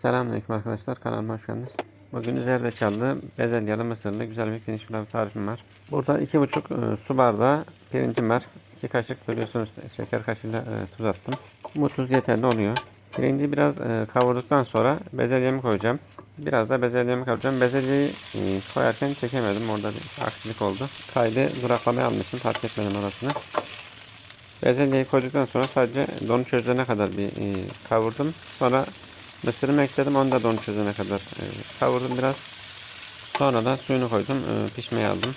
Selamünaleyküm arkadaşlar kanalıma hoş geldiniz. Bugün üzerinde çaldı bezelyalı mısırlı güzel bir geniş pilav tarifim var. Burada 2,5 e, su bardağı pirincim var. 2 kaşık biliyorsunuz şeker kaşığıyla e, tuz attım. Bu tuz yeterli oluyor. Pirinci biraz e, kavurduktan sonra bezelyemi koyacağım. Biraz da bezelyemi kavuracağım. Bezelyeyi e, koyarken çekemedim. Orada bir aksilik oldu. Kaydı duraklamaya almışım. Fark etmedim orasını. Bezelyeyi koyduktan sonra sadece donu çözene kadar bir kavurdum. Sonra mısırımı ekledim. Onu da donu çözene kadar e, kavurdum biraz. Sonra da suyunu koydum. E, pişmeye aldım.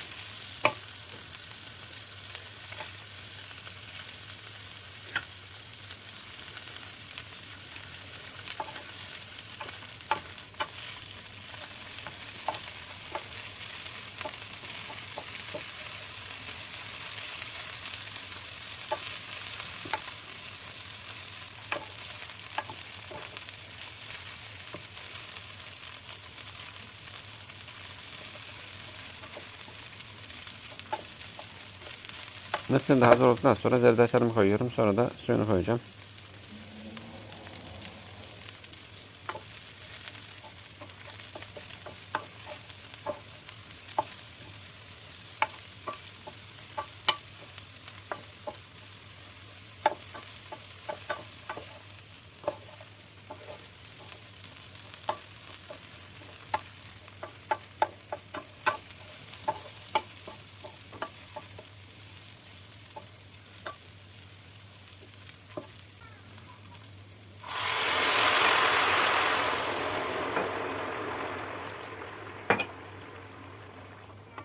Mısır da hazır olduktan sonra zerdeçalımı koyuyorum. Sonra da suyunu koyacağım.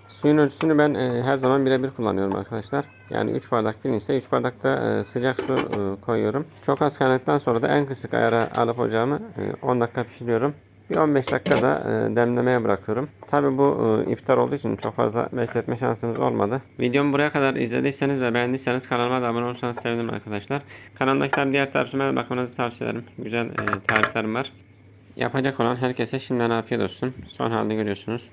Suyun ölçüsünü ben e, her zaman birebir kullanıyorum arkadaşlar. Yani 3 bardak pirinçse 3 bardak da e, sıcak su e, koyuyorum. Çok az kaynadıktan sonra da en kısık ayara alıp ocağımı e, 10 dakika pişiriyorum. Bir 15 dakika da e, demlemeye bırakıyorum. Tabi bu e, iftar olduğu için çok fazla bekletme şansımız olmadı. Videomu buraya kadar izlediyseniz ve beğendiyseniz kanalıma da abone olursanız sevinirim arkadaşlar. Kanalımdakiler diğer tarifime bakmanızı tavsiye ederim. Güzel e, tariflerim var. Yapacak olan herkese şimdiden afiyet olsun. Son halini görüyorsunuz.